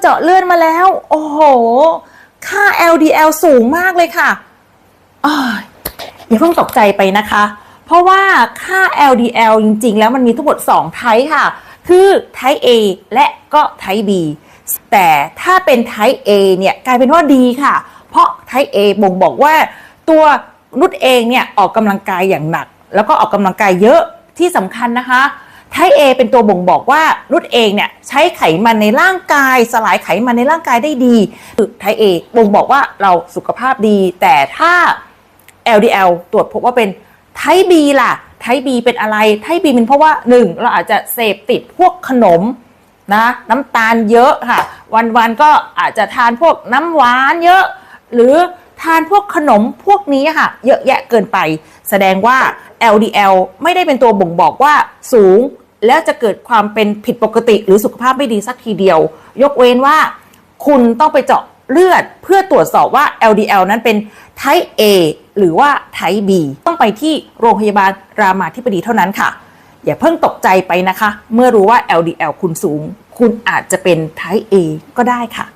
เจาะเลือดมาแล้ว โอ้โห ค่า LDL สูงมากเลยค่ะอ้ายอย่าเพิ่งตกใจไปนะคะ เพราะว่าค่า LDL จริง ๆ แล้วมันมีทั้งหมด2ไทป์ค่ะ คือไทป์ A และก็ไทป์ B แต่ถ้าเป็นไทป์ A เนี่ยกลายเป็นว่าดีค่ะ เพราะไทป์ A บ่งบอกว่าตัวนุชเองเนี่ยออกกำลังกายอย่างหนัก แล้วก็ออกกำลังกายเยอะที่สำคัญนะคะ ไทป์ A เป็นตัวบ่งบอกว่านุชเองเนี่ยใช้ไขมันในร่างกาย สลายไขมันในร่างกายได้ดีคือไทป์ A บ่งบอกว่าเราสุขภาพดี แต่ถ้า LDL ตรวจพบว่าเป็นไทป์ B ล่ะ ไทป์ B เป็นอะไร ไทป์ B เป็นเพราะว่า 1 เราอาจจะเสพติดพวกขนมนะน้ำตาลเยอะค่ะ วันๆก็อาจจะทานพวกน้ำหวานเยอะ หรือทานพวกขนมพวกนี้ค่ะ เยอะแยะเกินไป แสดงว่า LDL ไม่ได้เป็นตัวบ่งบอกว่าสูง แล้วจะเกิดความเป็นผิดปกติหรือสุขภาพไม่ดีสักทีเดียว ยกเว้นว่า คุณต้องไปเจาะเลือดเพื่อตรวจสอบว่า LDL นั้นเป็น type A หรือว่า type B ต้องไปที่โรงพยาบาลรามาธิบดีเท่านั้นค่ะ อย่าเพิ่งตกใจไปนะคะ เมื่อรู้ว่า LDL คุณสูง คุณอาจจะเป็น type A ก็ได้ค่ะ